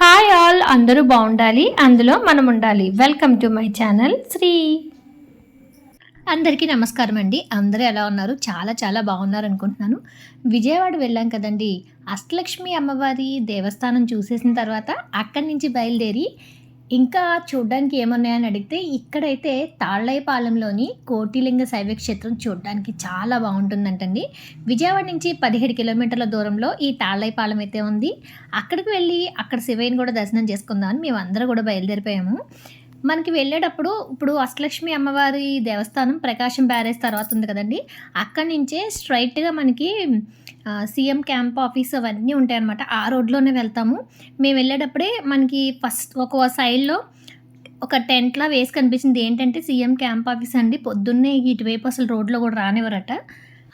Hi all అందరూ బాగుండాలి అందులో మనం ఉండాలి. Welcome to my channel Sri. అందరికీ నమస్కారం అండి. అందరూ ఎలా ఉన్నారు? చాలా చాలా బాగున్నారు అనుకుంటున్నాను. విజయవాడ వెళ్ళాం కదండి. అష్టలక్ష్మి అమ్మవారి దేవస్థానం చూసేసిన తర్వాత అక్కడి నుంచి బయలుదేరి ఇంకా చూడడానికి ఏమున్నాయని అడిగితే ఇక్కడైతే తాళ్ళయ్యపాలెంలోని కోటిలింగ శైవ క్షేత్రం చూడడానికి చాలా బాగుంటుందంటండి. విజయవాడ నుంచి పదిహేడు కిలోమీటర్ల దూరంలో ఈ తాళ్ళయ్యపాలెం అయితే ఉంది. అక్కడికి వెళ్ళి అక్కడ శివయ్యని కూడా దర్శనం చేసుకుందామని మేము అందరూ కూడా బయలుదేరిపోయాము. మనకి వెళ్ళేటప్పుడు ఇప్పుడు అష్టలక్ష్మి అమ్మవారి దేవస్థానం ప్రకాశం బ్యారేజ్ తర్వాత ఉంది కదండి. అక్కడి నుంచే స్ట్రైట్గా మనకి సీఎం క్యాంప్ ఆఫీస్ అవన్నీ ఉంటాయన్నమాట. ఆ రోడ్లోనే వెళ్తాము. మేము వెళ్ళేటప్పుడే మనకి ఫస్ట్ ఒక సైడ్లో ఒక టెంట్లా వేసి కనిపించింది. ఏంటంటే సీఎం క్యాంప్ ఆఫీస్ అండి. పొద్దున్నే ఇటువైపు అసలు రోడ్లో కూడా రానివ్వరట.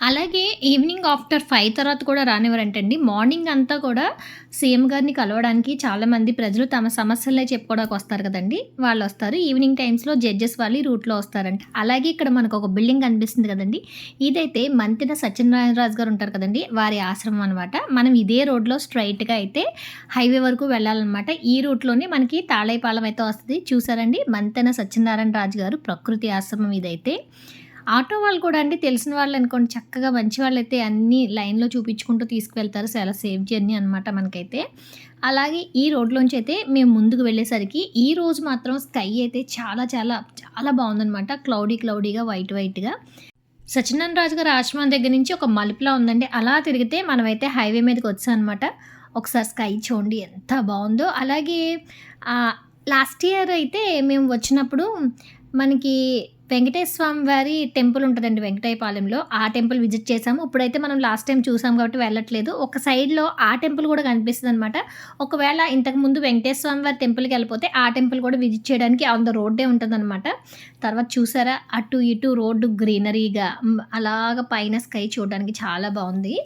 అలాగే ఈవినింగ్ ఆఫ్టర్ ఫైవ్ తర్వాత కూడా రానివ్వరంటండి. మార్నింగ్ అంతా కూడా సీఎం గారిని కలవడానికి చాలామంది ప్రజలు తమ సమస్యలే చెప్పుకోవడానికి వస్తారు కదండి. వాళ్ళు వస్తారు. ఈవినింగ్ టైమ్స్లో జడ్జెస్ వాళ్ళు రూట్లో వస్తారంట. అలాగే ఇక్కడ మనకు ఒక బిల్డింగ్ కనిపిస్తుంది కదండి. ఇదైతే మంతిన సత్యనారాయణరాజు గారు ఉంటారు కదండి. వారి ఆశ్రమం అనమాట మనం ఇదే రోడ్లో స్ట్రైట్గా అయితే హైవే వరకు వెళ్ళాలన్నమాట. ఈ రూట్లోనే మనకి తాళైపాలెం అయితే వస్తుంది. చూసారండి? మంతెన సత్యనారాయణ రాజు గారు ప్రకృతి ఆశ్రమం ఇదైతే. ఆటో వాళ్ళు కూడా అండి తెలిసిన వాళ్ళు అనుకోండి చక్కగా మంచి వాళ్ళు అయితే అన్ని లైన్లో చూపించుకుంటూ తీసుకువెళ్తారు. చాలా సేఫ్ జర్నీ అనమాట మనకైతే. అలాగే ఈ రోడ్లోంచి అయితే మేము ముందుకు వెళ్ళేసరికి ఈ రోజు మాత్రం స్కై అయితే చాలా చాలా చాలా బాగుందనమాట క్లౌడీ క్లౌడీగా వైట్ వైట్గా. సత్యనారాయణ రాజు గారి ఆశ్రమం దగ్గర నుంచి ఒక మలుపులా ఉందండి. అలా తిరిగితే మనమైతే హైవే మీదకి వచ్చాం అనమాట ఒకసారి స్కై చూడండి ఎంత బాగుందో. అలాగే లాస్ట్ ఇయర్ అయితే మేము వచ్చినప్పుడు మనకి వెంకటేశ్వర స్వామి వారి టెంపుల్ ఉంటుందండి వెంకటాయపాలెంలో. ఆ టెంపుల్ విజిట్ చేసాము. ఇప్పుడైతే మనం లాస్ట్ టైం చూసాం కాబట్టి వెళ్ళట్లేదు. ఒక సైడ్లో ఆ టెంపుల్ కూడా కనిపిస్తుంది అనమాట ఒకవేళ ఇంతకు ముందు వెంకటేశ్వర స్వామి వారి టెంపుల్కి వెళ్ళిపోతే ఆ టెంపుల్ కూడా విజిట్ చేయడానికి ఆన్ ద రోడ్డే ఉంటుందన్నమాట. తర్వాత చూసారా? అటు ఇటు రోడ్డు గ్రీనరీగా అలాగ పైన స్కై చూడడానికి చాలా బాగుంది.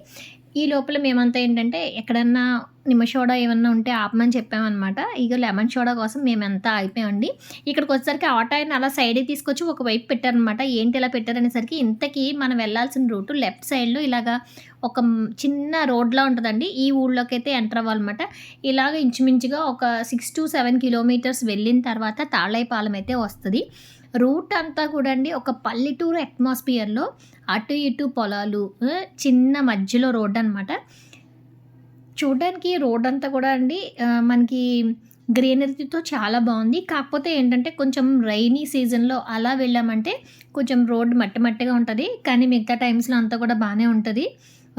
ఈ లోపల మేమంతా ఏంటంటే ఎక్కడన్నా నిమ్మ సోడా ఏమన్నా ఉంటే ఆపమని చెప్పామన్నమాట. ఇక లెమన్ సోడా కోసం మేమంతా అయిపోయామండి ఇక్కడికి వచ్చేసరికి ఆటో ఆయన అలా సైడ్కి తీసుకొచ్చి ఒక వైపు పెట్టారనమాట ఏంటి ఇలా పెట్టారనేసరికి ఇంతకీ మనం వెళ్ళాల్సిన రూటు లెఫ్ట్ సైడ్లో ఇలాగా ఒక చిన్న రోడ్లా ఉంటుందండి. ఈ ఊళ్ళోకి అయితే ఎంటర్ అవ్వాలన్నమాట. ఇలాగ ఇంచుమించుగా ఒక సిక్స్ టు సెవెన్ కిలోమీటర్స్ వెళ్ళిన తర్వాత తాళైపాలెం అయితే వస్తుంది. రూట్ అంతా కూడా అండి ఒక పల్లెటూరు అట్మాస్ఫియర్లో అటు ఇటు పొలాలు చిన్న మధ్యలో రోడ్ అనమాట చూడడానికి రోడ్ అంతా కూడా అండి మనకి గ్రీనరీతో చాలా బాగుంది. కాకపోతే ఏంటంటే కొంచెం రైనీ సీజన్లో అలా వెళ్ళామంటే కొంచెం రోడ్ మట్టి మట్టిగా ఉంటుంది. కానీ మిగతా టైమ్స్లో అంతా కూడా బాగానే ఉంటుంది.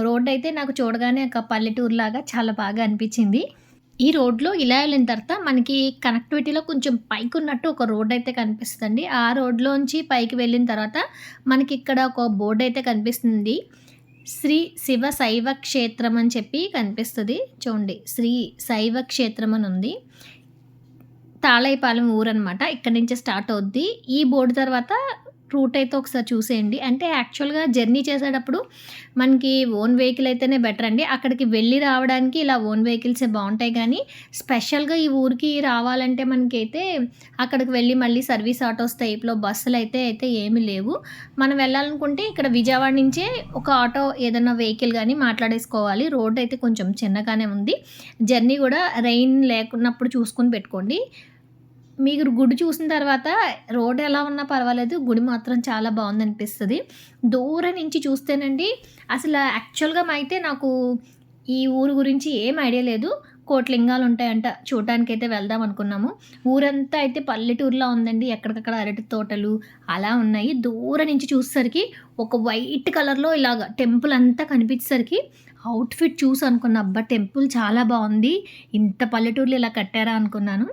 రోడ్ అయితే నాకు చూడగానే ఒక పల్లెటూరు లాగా చాలా బాగా అనిపించింది. ఈ రోడ్లో ఇలా వెళ్ళిన తర్వాత మనకి కనెక్టివిటీలో కొంచెం పైకి ఉన్నట్టు ఒక రోడ్ అయితే కనిపిస్తుంది ఆ రోడ్లోంచి పైకి వెళ్ళిన తర్వాత మనకి ఇక్కడ ఒక బోర్డు అయితే కనిపిస్తుంది. శ్రీ శివ శైవ క్షేత్రం అని చెప్పి కనిపిస్తుంది. చూడండి శ్రీ శైవ క్షేత్రం అని ఉంది. తాళైపాలెం ఊరు అనమాట ఇక్కడ నుంచి స్టార్ట్ అవుద్ది. ఈ బోర్డు తర్వాత రూట్ అయితే ఒకసారి చూసేయండి. అంటే యాక్చువల్గా జర్నీ చేసేటప్పుడు మనకి ఓన్ వెహికల్ అయితేనే బెటర్ అండి. అక్కడికి వెళ్ళి రావడానికి ఇలా ఓన్ వెహికల్సే బాగుంటాయి. కానీ స్పెషల్గా ఈ ఊరికి రావాలంటే మనకైతే అక్కడికి వెళ్ళి మళ్ళీ సర్వీస్ ఆటోస్ టైప్లో బస్సులు అయితే అయితే ఏమీ లేవు. మనం వెళ్ళాలనుకుంటే ఇక్కడ విజయవాడ నుంచే ఒక ఆటో ఏదైనా వెహికల్ కానీ మాట్లాడేసుకోవాలి. రోడ్ అయితే కొంచెం చిన్నగానే ఉంది. జర్నీ కూడా రెయిన్ లేకున్నప్పుడు చూసుకొని పెట్టుకోండి. మీరు గుడి చూసిన తర్వాత రోడ్ ఎలా ఉన్నా పర్వాలేదు గుడి మాత్రం చాలా బాగుంది అనిపిస్తుంది దూరం నుంచి చూస్తేనండి అసలు యాక్చువల్గా అయితే నాకు ఈ ఊరు గురించి ఏం ఐడియా లేదు. కోట్లింగాలు ఉంటాయంట చూడటానికి అయితే వెళ్దాం అనుకున్నాము. ఊరంతా అయితే పల్లెటూరులో ఉందండి ఎక్కడికక్కడ అరటి తోటలు అలా ఉన్నాయి. దూరం నుంచి చూసేసరికి ఒక వైట్ కలర్లో ఇలాగ టెంపుల్ అంతా కనిపించేసరికి అవుట్ఫిట్ చూసి అనుకున్నా అబ్బా టెంపుల్ చాలా బాగుంది ఇంత పల్లెటూరులో ఇలా కట్టారా అనుకున్నాను.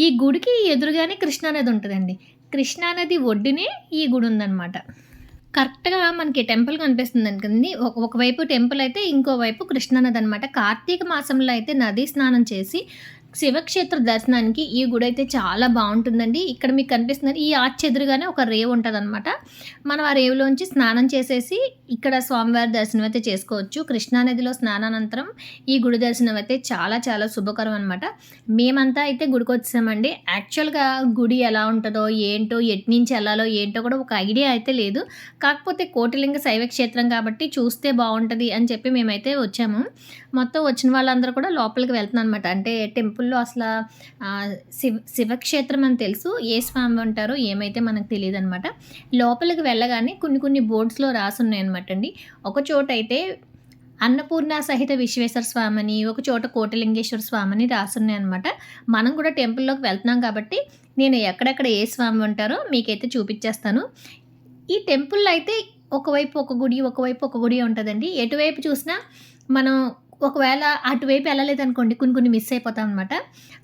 ఈ గుడికి ఎదురుగానే కృష్ణానది ఉంటుందండి. కృష్ణానది ఒడ్డునే ఈ గుడి ఉందన్నమాట. కరెక్ట్గా మనకి టెంపుల్ కనిపిస్తుంది అనుకుంది ఒక- ఒకవైపు టెంపుల్ అయితే ఇంకోవైపు కృష్ణానది అనమాట కార్తీక మాసంలో అయితే నదీ స్నానం చేసి శివక్షేత్ర దర్శనానికి ఈ గుడి అయితే చాలా బాగుంటుందండి. ఇక్కడ మీకు కనిపిస్తున్నారు ఈ ఆర్చ్ ఎదురుగానే ఒక రేవు ఉంటుందన్నమాట. మనం ఆ రేవులోంచి స్నానం చేసేసి ఇక్కడ స్వామివారి దర్శనం అయితే చేసుకోవచ్చు. కృష్ణానదిలో స్నానానంతరం ఈ గుడి దర్శనం అయితే చాలా చాలా శుభకరం అనమాట మేమంతా అయితే గుడికి వచ్చామండి. యాక్చువల్గా గుడి ఎలా ఉంటుందో ఏంటో ఎట్నుంచి వెళ్ళాలో ఏంటో కూడా ఒక ఐడియా అయితే లేదు. కాకపోతే కోటిలింగ శైవ క్షేత్రం కాబట్టి చూస్తే బాగుంటుంది అని చెప్పి మేమైతే వచ్చాము. మొత్తం వచ్చిన వాళ్ళందరూ కూడా లోపలికి వెళ్తున్నాం అనమాట అంటే టెంపుల్ టెంపుల్లో అసలు శివ శివక్షేత్రం అని తెలుసు. ఏ స్వామి ఉంటారో ఏమైతే మనకు తెలియదు అనమాట లోపలికి వెళ్ళగానే కొన్ని కొన్ని బోర్డ్స్లో రాసున్నాయి అనమాట అండి ఒక చోట అయితే అన్నపూర్ణ సహిత విశ్వేశ్వర స్వామిని ఒక చోట కోటలింగేశ్వర స్వామిని రాసున్నాయి అనమాట మనం కూడా టెంపుల్లోకి వెళ్తున్నాం కాబట్టి నేను ఎక్కడెక్కడ ఏ స్వామి ఉంటారో మీకైతే చూపించేస్తాను ఈ టెంపుల్లో అయితే ఒకవైపు ఒక గుడి ఒకవైపు ఒక గుడి ఉంటుందండి. ఎటువైపు చూసినా మనం ఒకవేళ అటువైపు వెళ్ళలేదు అనుకోండి కొన్ని కొన్ని మిస్ అయిపోతాం అనమాట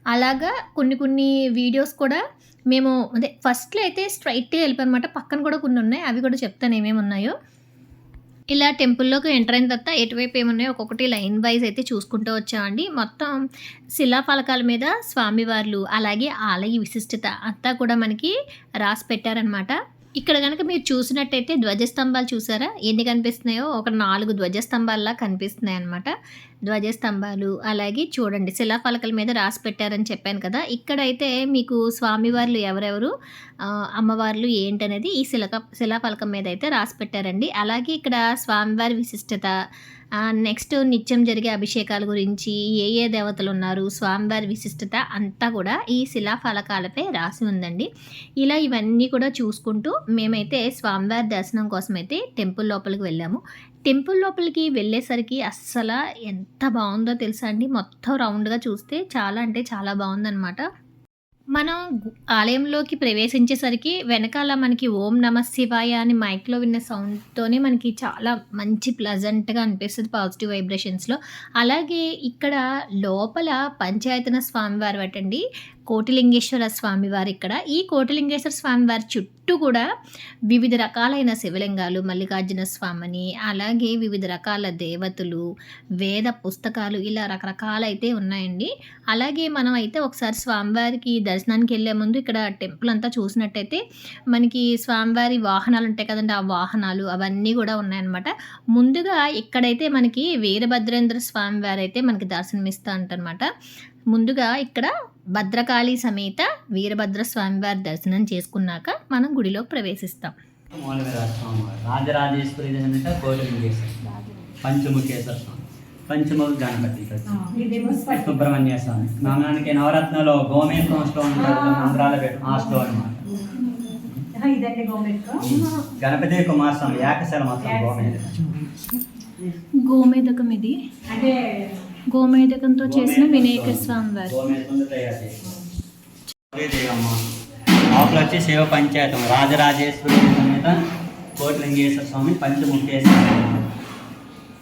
అలాగా కొన్ని కొన్ని వీడియోస్ కూడా మేము అదే ఫస్ట్లో అయితే స్ట్రైట్గా వెళ్ళిపోయామన్నమాట పక్కన కూడా కొన్ని ఉన్నాయి అవి కూడా చెప్తాను ఏమేమి ఉన్నాయో. ఇలా టెంపుల్లోకి ఎంటర్ అయిన తర్వాత ఎటువైపు ఏమున్నాయో ఒక్కొక్కటి లైన్ వైజ్ అయితే చూసుకుంటూ వచ్చామండి. మొత్తం శిలాఫలకాల మీద స్వామివార్లు అలాగే ఆలయ విశిష్టత అంతా కూడా మనకి రాసి పెట్టారనమాట ఇక్కడ కనుక మీరు చూసినట్టయితే ధ్వజస్తంభాలు చూసారా? ఎన్ని కనిపిస్తున్నాయో? ఒక నాలుగు ధ్వజస్తంభాల్లా కనిపిస్తున్నాయి అనమాట ధ్వజస్తంభాలు అలాగే చూడండి శిలాఫలకల మీద రాసి పెట్టారని చెప్పాను కదా. ఇక్కడైతే మీకు స్వామివార్లు ఎవరెవరు అమ్మవార్లు ఏంటనేది ఈ శిలక శిలాఫలకం మీద అయితే రాసి పెట్టారండి. అలాగే ఇక్కడ స్వామివారి విశిష్టత నెక్స్ట్ నిత్యం జరిగే అభిషేకాల గురించి ఏ ఏ దేవతలు ఉన్నారు స్వామివారి విశిష్టత అంతా కూడా ఈ శిలాఫలకాలపై రాసి ఉందండి. ఇలా ఇవన్నీ కూడా చూసుకుంటూ మేమైతే స్వామివారి దర్శనం కోసం అయితే టెంపుల్ లోపలికి వెళ్ళాము. టెంపుల్ లోపలికి వెళ్ళేసరికి అస్సలు ఎంత బాగుందో తెలుసా అండి? మొత్తం రౌండ్గా చూస్తే చాలా అంటే చాలా బాగుందన్నమాట. మనం ఆలయంలోకి ప్రవేశించేసరికి వెనకాల మనకి ఓం నమ శివాయ అని మైక్లో విన్న సౌండ్తోనే మనకి చాలా మంచి ప్లజెంట్గా అనిపిస్తుంది పాజిటివ్ వైబ్రేషన్స్లో అలాగే ఇక్కడ లోపల పంచాయతన స్వామివారు అటండి. కోటిలింగేశ్వర స్వామివారు ఇక్కడ. ఈ కోటిలింగేశ్వర స్వామివారి చుట్టూ కూడా వివిధ రకాలైన శివలింగాలు మల్లికార్జున స్వామిని అలాగే వివిధ రకాల దేవతలు వేద పుస్తకాలు ఇలా రకరకాలైతే ఉన్నాయండి. అలాగే మనం అయితే ఒకసారి స్వామివారికి దర్శనానికి వెళ్ళే ముందు ఇక్కడ టెంపుల్ అంతా చూసినట్టయితే మనకి స్వామివారి వాహనాలు ఉంటాయి కదండి ఆ వాహనాలు అవన్నీ కూడా ఉన్నాయన్నమాట. ముందుగా ఇక్కడైతే మనకి వీరభద్రేంద్ర స్వామివారు అయితే మనకి దర్శనమిస్తూ అంటనమాట ముందుగా ఇక్కడ భద్రకాళి సమేత వీరభద్ర స్వామివారి దర్శనం చేసుకున్నాక మనం గుడిలో ప్రవేశిస్తాం. రాజరాజేశ్వరి సమేత పంచముఖేశ్వర స్వామి. పంచముఖ గణపతి సుబ్రహ్మణ్య స్వామి. నామానికి నవరత్నలో గోమేశ్వరం స్టోన్ మంత్రాల పెట్టు ఆ స్టోన్ గణపతి కుమారస్వామి ఏకశల మొత్తం గోమేధకం గోమేదకం ఇది. అంటే గోమేదకంతో చేసిన వినాయక చేసింది దేవమ్మ లోపల వచ్చి శివ పంచాయతం. రాజరాజేశ్వరి సమేత కోటిలింగేశ్వర స్వామి పంచముఖేశ్వర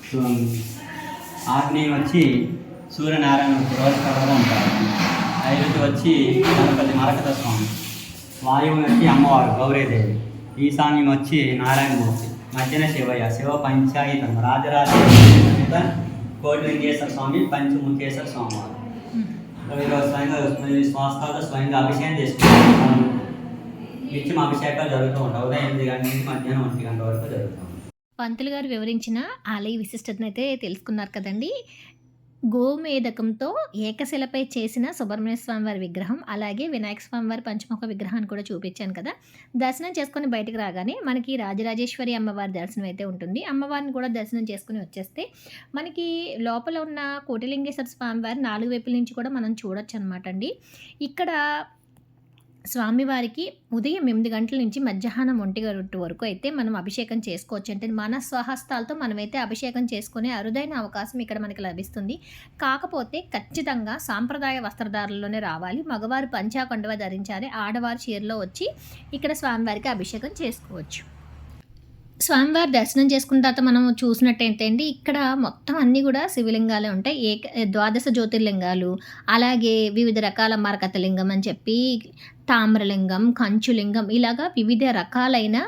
స్వామి ఆగ్నేయం వచ్చి సూర్యనారాయణ రోజుకరంగా ఉంటారు నైరుతి వచ్చి గణపతి మరకత స్వామి. వాయువు వచ్చి అమ్మవారు గౌరీదేవి. ఈశాన్యం వచ్చి నారాయణమూర్తి మధ్యన శివయ్య శివ పంచాయతం. రాజరాజేశ్వర కోటి వెంకటేశ్వర స్వామి పంచముఖేశ్వర స్వామి వారు. స్వయంగా వీళ్ళు స్వయంగా అభిషేకం చేసుకుంటారు. నిత్యం అభిషేకాలు జరుగుతూ ఉంటాయి. ఉదయం ఎనిమిది గంటల నుంచి మధ్యాహ్నం ఒంటి గంట వరకు జరుగుతూ పంతులు గారు వివరించిన ఆలయ విశిష్టతను అయితే తెలుసుకున్నారు కదండి. గోమేదకంతో ఏకశిలపై చేసిన సుబ్రహ్మణ్య స్వామి వారి విగ్రహం అలాగే వినాయక స్వామి వారి పంచముఖ విగ్రహాన్ని కూడా చూపించాను కదా. దర్శనం చేసుకొని బయటకు రాగానే మనకి రాజరాజేశ్వరి అమ్మవారి దర్శనం అయితే ఉంటుంది. అమ్మవారిని కూడా దర్శనం చేసుకుని వచ్చేస్తే మనకి లోపల ఉన్న కోటిలింగేశ్వర స్వామి వారి నాలుగు వైపుల నుంచి కూడా మనం చూడొచ్చు అనమాట అండి. ఇక్కడ స్వామివారికి ఉదయం ఎనిమిది గంటల నుంచి మధ్యాహ్నం ఒంటి గంట వరకు అయితే మనం అభిషేకం చేసుకోవచ్చు. అంటే మన స్వహస్తాలతో మనమైతే అభిషేకం చేసుకునే అరుదైన అవకాశం ఇక్కడ మనకి లభిస్తుంది. కాకపోతే ఖచ్చితంగా సాంప్రదాయ వస్త్రధారుల్లోనే రావాలి. మగవారు పంచా కండువ ధరించాలి. ఆడవారు చీరలో వచ్చి ఇక్కడ స్వామివారికి అభిషేకం చేసుకోవచ్చు. స్వామివారి దర్శనం చేసుకున్న తర్వాత మనం చూసినట్టయితే అండి ఇక్కడ మొత్తం అన్నీ కూడా శివలింగాలే ఉంటాయి. ఏక ద్వాదశ జ్యోతిర్లింగాలు అలాగే వివిధ రకాల మరకతలింగం అని చెప్పి తామ్రలింగం కంచులింగం ఇలాగా వివిధ రకాలైన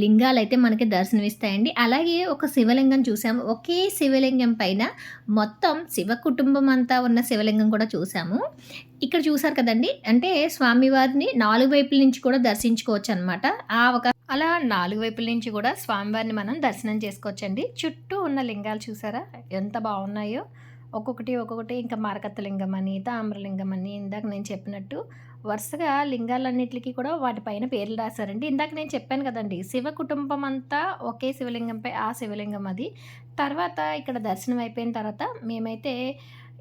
లింగాలు అయితే మనకి దర్శనమిస్తాయండి. అలాగే ఒక శివలింగం చూసాము. ఒకే శివలింగం పైన మొత్తం శివ కుటుంబం అంతా ఉన్న శివలింగం కూడా చూసాము. ఇక్కడ చూసారు కదండి అంటే స్వామివారిని నాలుగు వైపుల నుంచి కూడా దర్శించుకోవచ్చు అనమాట ఆ ఒక అలా నాలుగు వైపుల నుంచి కూడా స్వామివారిని మనం దర్శనం చేసుకోవచ్చండి. చుట్టూ ఉన్న లింగాలు చూసారా? ఎంత బాగున్నాయో. ఒక్కొక్కటి ఒక్కొక్కటి ఇంకా మరకత్త లింగం అని తామ్రలింగం అని ఇందాక నేను చెప్పినట్టు వరుసగా లింగాలన్నిటికీ కూడా వాటిపైన పేర్లు రాశారండి. ఇందాక నేను చెప్పాను కదండి శివ కుటుంబం అంతా ఒకే శివలింగంపై ఆ శివలింగం అది. తర్వాత ఇక్కడ దర్శనం అయిపోయిన తర్వాత మేమైతే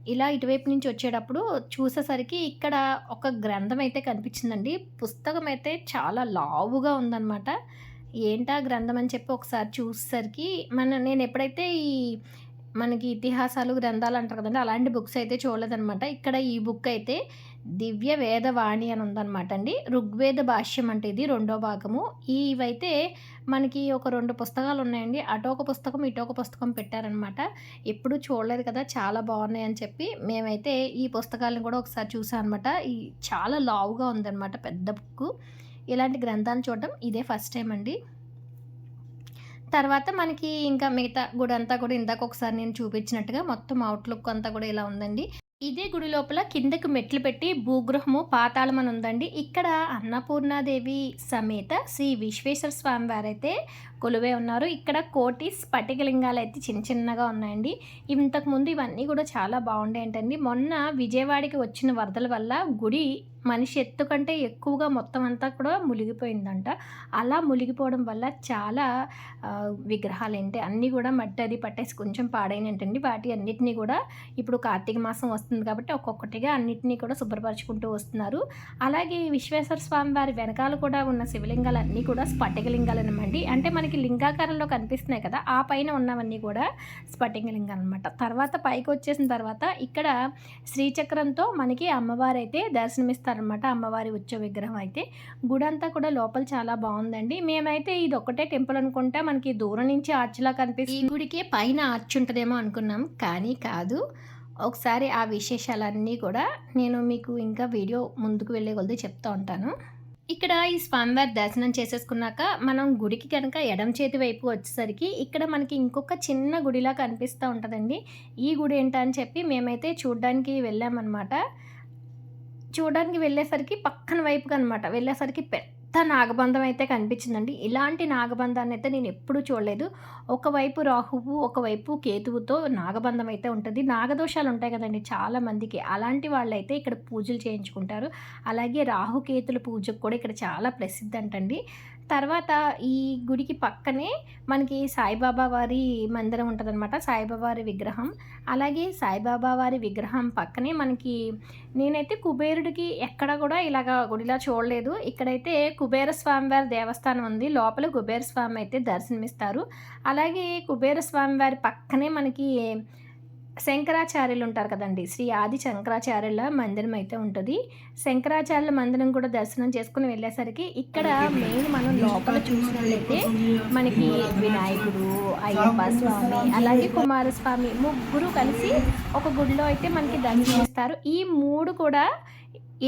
ఇలా ఇటువైపు నుంచి వచ్చేటప్పుడు చూసేసరికి ఇక్కడ ఒక గ్రంథం అయితే కనిపించిందండి. పుస్తకం అయితే చాలా లావుగా ఉందన్నమాట. ఏంటా గ్రంథం అని చెప్పి ఒకసారి చూసేసరికి మన నేను ఎప్పుడైతే ఈ మనకి ఇతిహాసాలు గ్రంథాలు అంటారు కదండి అలాంటి బుక్స్ అయితే చూడలేదనమాట ఇక్కడ ఈ బుక్ అయితే దివ్య వేదవాణి అని ఉందన్నమాట అండి. ఋగ్వేద భాష్యం అంటే ఇది రెండో భాగము. ఇవైతే మనకి ఒక రెండు పుస్తకాలు ఉన్నాయండి. అటు ఒక పుస్తకం ఇటోక ఒక పుస్తకం పెట్టారనమాట ఎప్పుడు చూడలేదు కదా చాలా బాగున్నాయి అని చెప్పి మేమైతే ఈ పుస్తకాలను కూడా ఒకసారి చూసాం అనమాట ఈ చాలా లావుగా ఉందన్నమాట పెద్ద బుక్ ఇలాంటి గ్రంథాలు చూడడం ఇదే ఫస్ట్ టైం అండి. తర్వాత మనకి ఇంకా మిగతా గుడి అంతా కూడా ఇందాక ఒకసారి నేను చూపించినట్టుగా మొత్తం అవుట్లుక్ అంతా కూడా ఇలా ఉందండి. ఇదే గుడి లోపల కిందకి మెట్లు పెట్టి భూగృహము పాతాళం అని ఉందండి. ఇక్కడ అన్నపూర్ణాదేవి సమేత శ్రీ విశ్వేశ్వర స్వామి వారైతే కొలువే ఉన్నారు. ఇక్కడ కోటి స్ఫటికలింగాలు అయితే చిన్న చిన్నగా ఉన్నాయండి. ఇంతకుముందు ఇవన్నీ కూడా చాలా బాగుండేంటండి మొన్న విజయవాడకి వచ్చిన వరదల వల్ల గుడి మనిషి ఎత్తు కంటే ఎక్కువగా మొత్తం అంతా కూడా మునిగిపోయిందంట. అలా మునిగిపోవడం వల్ల చాలా విగ్రహాలు ఏంటి అన్నీ కూడా మట్టి అది పట్టేసి కొంచెం పాడైనట్టండి. వాటి అన్నిటినీ కూడా ఇప్పుడు కార్తీక మాసం వస్తుంది కాబట్టి ఒక్కొక్కటిగా అన్నిటినీ కూడా శుభ్రపరచుకుంటూ వస్తున్నారు. అలాగే విశ్వేశ్వర స్వామి వారి వెనకాల కూడా ఉన్న శివలింగాలు అన్నీ కూడా స్ఫటికలింగాలు అనమాండి అంటే మనకి లింగాకారంలో కనిపిస్తున్నాయి కదా ఆ పైన ఉన్నవన్నీ కూడా స్ఫటికలింగాలు అనమాట తర్వాత పైకి వచ్చేసిన తర్వాత ఇక్కడ శ్రీచక్రంతో మనకి అమ్మవారైతే దర్శనమిస్తారు చేస్తారనమాట అమ్మవారి ఉచ్చ విగ్రహం అయితే. గుడి అంతా కూడా లోపల చాలా బాగుందండి. మేమైతే ఇది ఒక్కటే టెంపుల్ అనుకుంటే మనకి దూరం నుంచి ఆర్చ్లా కనిపిస్తుంది ఈ గుడికి పైన ఆర్చ్ ఉంటుందేమో అనుకున్నాం కానీ కాదు. ఒకసారి ఆ విశేషాలన్నీ కూడా నేను మీకు ఇంకా వీడియో ముందుకు వెళ్ళే కొద్దీ చెప్తూ ఉంటాను. ఇక్కడ ఈ స్వామివారి దర్శనం చేసేసుకున్నాక మనం గుడికి కనుక ఎడం చేతి వైపు వచ్చేసరికి ఇక్కడ మనకి ఇంకొక చిన్న గుడిలా కనిపిస్తూ ఉంటుందండి. ఈ గుడి ఏంటని చెప్పి మేమైతే చూడడానికి వెళ్ళామన్నమాట. చూడడానికి వెళ్ళేసరికి పక్కన వైపుగా అనమాట వెళ్ళేసరికి పెద్ద నాగబంధం అయితే కనిపించిందండి. ఇలాంటి నాగబంధాన్ని అయితే నేను ఎప్పుడూ చూడలేదు. ఒకవైపు రాహువు ఒకవైపు కేతువుతో నాగబంధం అయితే ఉంటుంది. నాగదోషాలు ఉంటాయి కదండి చాలా మందికి. అలాంటి వాళ్ళు అయితే ఇక్కడ పూజలు చేయించుకుంటారు. అలాగే రాహుకేతుల పూజకు కూడా ఇక్కడ చాలా ప్రసిద్ధి అంటండి. తర్వాత ఈ గుడికి పక్కనే మనకి సాయిబాబా వారి మందిరం ఉంటుందన్నమాట సాయిబాబా వారి విగ్రహం. అలాగే సాయిబాబా వారి విగ్రహం పక్కనే మనకి నేనైతే కుబేరుడికి ఎక్కడ కూడా ఇలాగ గుడిలా చూడలేదు. ఇక్కడైతే కుబేర స్వామి వారి దేవస్థానం ఉంది. లోపల కుబేర స్వామి అయితే దర్శనమిస్తారు. అలాగే కుబేర స్వామి వారి పక్కనే మనకి శంకరాచార్యులు ఉంటారు కదండి. శ్రీ ఆది శంకరాచార్యుల మందిరం అయితే ఉంటుంది. శంకరాచార్యుల మందిరం కూడా దర్శనం చేసుకుని వెళ్ళేసరికి ఇక్కడ మెయిన్ మనం లోపల చూసినట్లయితే మనకి వినాయకుడు అయ్యప్ప స్వామి అలాగే కుమారస్వామి ముగ్గురు కలిసి ఒక గుడిలో అయితే మనకి దర్శనమిస్తారు ఈ మూడు కూడా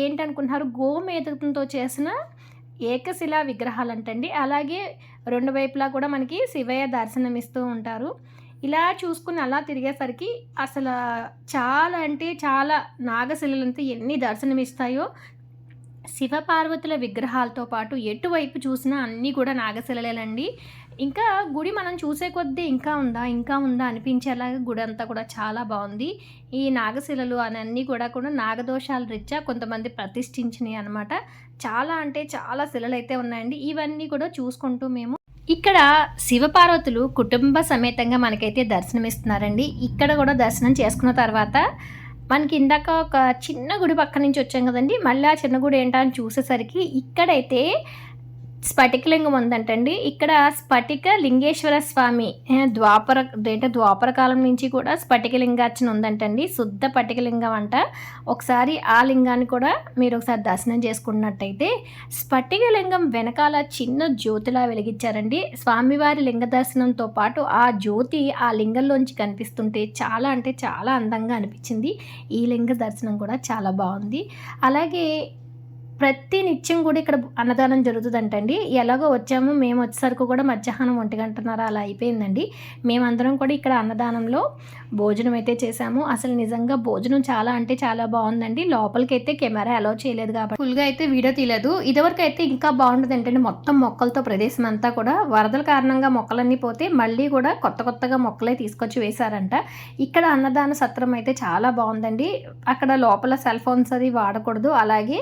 ఏంటనుకుంటున్నారు? గోమేధంతో చేసిన ఏకశిలా విగ్రహాలు అంటండి అలాగే రెండు వైపులా కూడా మనకి శివయ్య దర్శనమిస్తూ ఉంటారు. ఇలా చూసుకుని అలా తిరిగేసరికి అసలు చాలా అంటే చాలా నాగశిలలంతా ఎన్ని దర్శనమిస్తాయో శివపార్వతుల విగ్రహాలతో పాటు ఎటువైపు చూసినా అన్నీ కూడా నాగశిలలేలండి. ఇంకా గుడి మనం చూసే కొద్దీ ఇంకా ఉందా ఇంకా ఉందా అనిపించేలాగా గుడి అంతా కూడా చాలా బాగుంది. ఈ నాగశిలలు అన్నీ కూడా కూడా నాగదోషాల రీత్యా కొంతమంది ప్రతిష్ఠించినాయి అనమాట చాలా అంటే చాలా శిలలు అయితే ఉన్నాయండి. ఇవన్నీ కూడా చూసుకుంటూ మేము ఇక్కడ శివపార్వతులు కుటుంబ సమేతంగా మనకైతే దర్శనమిస్తున్నారండి. ఇక్కడ కూడా దర్శనం చేసుకున్న తర్వాత మనకి ఇందాక ఒక చిన్న గుడి పక్క నుంచి వచ్చాం కదండి. మళ్ళీ ఆ చిన్న గుడి ఏంటా అని చూసేసరికి ఇక్కడైతే స్ఫటికలింగం ఉందంటండి. ఇక్కడ స్ఫటిక లింగేశ్వర స్వామి ద్వాపర అంటే ద్వాపర కాలం నుంచి కూడా స్ఫటికలింగార్చన ఉందంటండి. శుద్ధ పటికలింగం అంట. ఒకసారి ఆ లింగాన్ని కూడా మీరు ఒకసారి దర్శనం చేసుకున్నట్టయితే స్ఫటికలింగం వెనకాల చిన్న జ్యోతిలా వెలిగించారండి. స్వామివారి లింగ దర్శనంతో పాటు ఆ జ్యోతి ఆ లింగంలోంచి కనిపిస్తుంటే చాలా అంటే చాలా అందంగా అనిపించింది. ఈ లింగ దర్శనం కూడా చాలా బాగుంది. అలాగే ప్రతి నిత్యం కూడా ఇక్కడ అన్నదానం జరుగుతుందంటండి. ఎలాగో వచ్చాము మేము వచ్చేసరికి కూడా మధ్యాహ్నం ఒంటి గంటన్నర అలా అయిపోయిందండి. మేమందరం కూడా ఇక్కడ అన్నదానంలో భోజనం అయితే చేసాము అసలు నిజంగా భోజనం చాలా అంటే చాలా బాగుందండి. లోపలికి అయితే కెమెరా అలౌ చేయలేదు కాబట్టి ఫుల్గా అయితే వీడియో తీయలేదు. ఇదివరకు అయితే ఇంకా బాగుంటుంది ఏంటంటే మొత్తం మొక్కలతో ప్రదేశం అంతా కూడా వరదల కారణంగా మొక్కలన్నీ పోతే మళ్ళీ కూడా కొత్త కొత్తగా మొక్కలే తీసుకొచ్చి వేశారంట. ఇక్కడ అన్నదాన సత్రం అయితే చాలా బాగుందండి. అక్కడ లోపల సెల్ ఫోన్స్ అది వాడకూడదు. అలాగే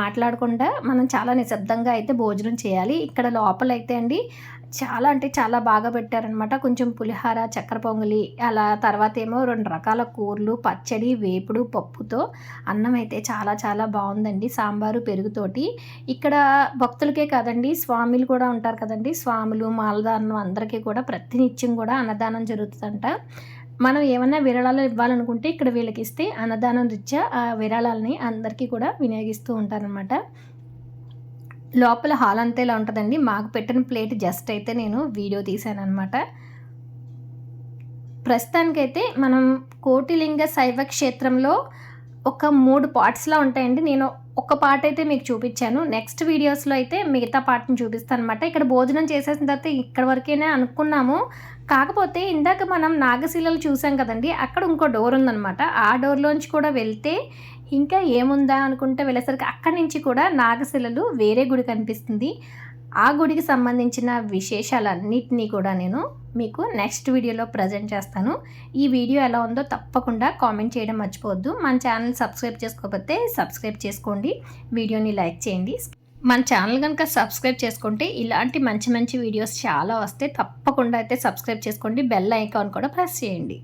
మాట్లాడకుండా మనం చాలా నిశ్శబ్దంగా అయితే భోజనం చేయాలి. ఇక్కడ లోపల అయితే అండి చాలా అంటే చాలా బాగా పెట్టారనమాట. కొంచెం పులిహార చక్కెర పొంగలి అలా తర్వాత ఏమో రెండు రకాల కూరలు పచ్చడి వేపుడు పప్పుతో అన్నం అయితే చాలా చాలా బాగుందండి సాంబారు పెరుగుతోటి. ఇక్కడ భక్తులకే కాదండి స్వామిలు కూడా ఉంటారు కదండి. స్వాములు మాలదారులు అందరికీ కూడా ప్రతినిత్యం కూడా అన్నదానం జరుగుతుందంట. మనం ఏమన్నా విరాళాలు ఇవ్వాలనుకుంటే ఇక్కడ వీళ్ళకి ఇస్తే అన్నదానం రీత్యా ఆ విరాళాలని అందరికీ కూడా వినియోగిస్తూ ఉంటారనమాట. లోపల హాల్ అంతా ఇలా ఉంటుందండి. మాకు పెట్టిన ప్లేట్ జస్ట్ అయితే నేను వీడియో తీశాను అనమాట ప్రస్తుతానికైతే మనం కోటిలింగ శైవ క్షేత్రంలో ఒక మూడు పార్ట్స్లో ఉంటాయండి. నేను ఒక పార్ట్ అయితే మీకు చూపించాను. నెక్స్ట్ వీడియోస్లో అయితే మిగతా పార్ట్ని చూపిస్తాను అనమాట ఇక్కడ భోజనం చేసేసిన తర్వాత ఇక్కడ వరకేనే అనుకున్నాము. కాకపోతే ఇందాక మనం నాగశిలలు చూసాం కదండి. అక్కడ ఇంకో డోర్ ఉందన్నమాట. ఆ డోర్లోంచి కూడా వెళ్తే ఇంకా ఏముందా అనుకుంటే వెళ్ళేసరికి అక్కడి నుంచి కూడా నాగశిలలు వేరే గుడి కనిపిస్తుంది. ఆ గుడికి సంబంధించిన విశేషాలన్నిటినీ కూడా నేను మీకు నెక్స్ట్ వీడియోలో ప్రజెంట్ చేస్తాను. ఈ వీడియో ఎలా ఉందో తప్పకుండా కామెంట్ చేయడం మర్చిపోవద్దు. మన ఛానల్ సబ్స్క్రైబ్ చేసుకోకపోతే సబ్స్క్రైబ్ చేసుకోండి. వీడియోని లైక్ చేయండి. మన ఛానల్ కనుక సబ్స్క్రైబ్ చేసుకుంటే ఇలాంటి మంచి మంచి వీడియోస్ చాలా వస్తే తప్పకుండా అయితే సబ్స్క్రైబ్ చేసుకోండి. బెల్ ఐకాన్ కూడా ప్రెస్ చేయండి.